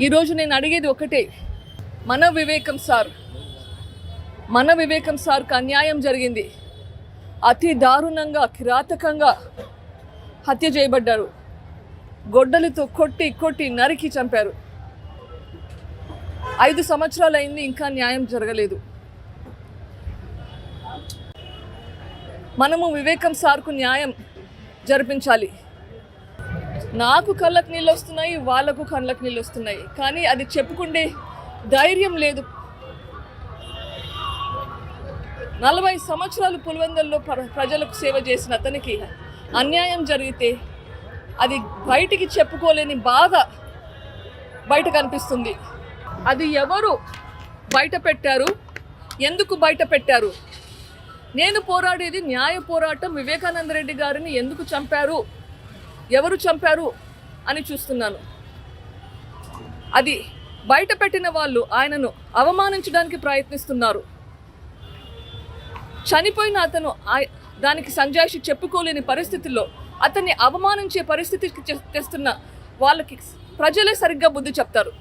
ఈరోజు నేను అడిగేది ఒకటే. మన వివేకం సార్. మన వివేకం సార్కు అన్యాయం జరిగింది. అతి దారుణంగా కిరాతకంగా హత్య చేయబడ్డారు. గొడ్డలితో కొట్టి కొట్టి నరికి చంపారు. ఐదు సంవత్సరాలు అయింది ఇంకా న్యాయం జరగలేదు. మనము వివేకం సార్కు న్యాయం జరిపించాలి. నాకు కళ్ళకు నీళ్ళు వస్తున్నాయి వాళ్ళకు కళ్ళకు నీళ్ళు వస్తున్నాయి కానీ అది చెప్పుకుండే ధైర్యం లేదు. నలభై సంవత్సరాలు పులివెందుల్లో ప్ర- ప్రజలకు సేవ చేసిన అతనికి అన్యాయం జరిగితే అది బయటికి చెప్పుకోలేని బాధ బయట కనిపిస్తుంది అది ఎవరు బయట పెట్టారు? ఎందుకు బయట పెట్టారు? నేను పోరాడేది న్యాయ పోరాటం వివేకానంద రెడ్డి గారిని ఎందుకు చంపారు? ఎవరు చంపారు అని చూస్తున్నాను. అది బయట పెట్టిన వాళ్ళు ఆయనను అవమానించడానికి ప్రయత్నిస్తున్నారు. చనిపోయిన అతను దానికి సంజాయిషి చెప్పుకోలేని పరిస్థితుల్లో అతన్ని అవమానించే పరిస్థితికి తెస్తున్న వాళ్ళకి ప్రజలే సరిగ్గా బుద్ధి చెప్తారు.